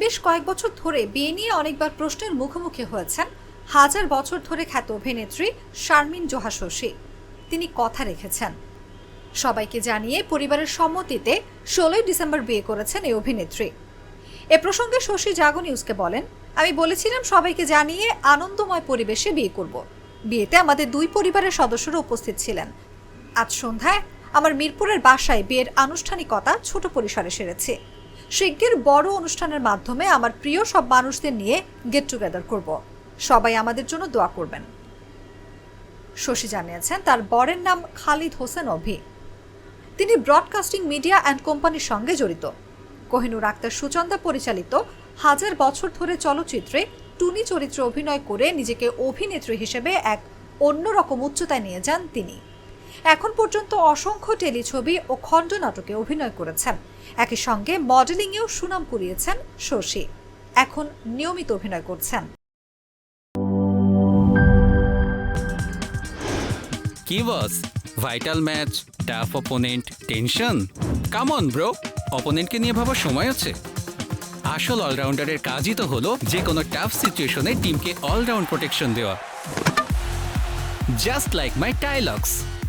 বেশ কয়েক বছর ধরে বিয়ে নিয়ে অনেকবার প্রশ্নের মুখোমুখি হয়েছেন হাজার বছর ধরে খ্যাত অভিনেত্রী শারমিন জোহা শশী তিনি কথা রেখেছেন। সবাইকে জানিয়ে পরিবারের সম্মতিতে ষোলোই ডিসেম্বর বিয়ে করেছেন এই অভিনেত্রী। এ প্রসঙ্গে শশী জাগো নিউজকে বলেন, আমি বলেছিলাম সবাইকে জানিয়ে আনন্দময় পরিবেশে বিয়ে করব। বিয়েতে আমাদের দুই পরিবারের সদস্যরা উপস্থিত ছিলেন। আজ সন্ধ্যায় আমার মিরপুরের বাসায় বিয়ের আনুষ্ঠানিকতা ছোট পরিসরে সেরেছে। শিগগির বড় অনুষ্ঠানের মাধ্যমে আমার প্রিয় সব মানুষদের নিয়ে গেট টুগেদার করব। সবাই আমাদের জন্য দোয়া করবেন। শশী জানিয়েছেন, তার বরের নাম খালিদ হোসেন অভি। তিনি ব্রডকাস্টিং মিডিয়া অ্যান্ড কোম্পানির সঙ্গে জড়িত। কোহিনুর আক্তার সুচন্দা পরিচালিত হাজার বছর ধরে চলচ্চিত্রে টুনি চরিত্রে অভিনয় করে নিজেকে অভিনেত্রী হিসেবে এক অন্যরকম উচ্চতায় নিয়ে যান তিনি। এখন পর্যন্ত অসংখ্য টেলিছবি ও খণ্ড নাটকে অভিনয় করেছেন। একই সঙ্গে মডেলিংয়েও সুনাম কুড়িয়েছেন শশী। এখন নিয়মিত অভিনয় করছেন। কি boss? Vital match, tough opponent, tension? Come on bro অপোনেন্টকে নিয়ে ভাবার সময় আছে। আসল অলরাউন্ডারের কাজই তো হলো যে কোনো টাফ সিচুয়েশনে টিমকে অলরাউন্ড প্রোটেকশন দেওয়া। Just like my টাইলক্স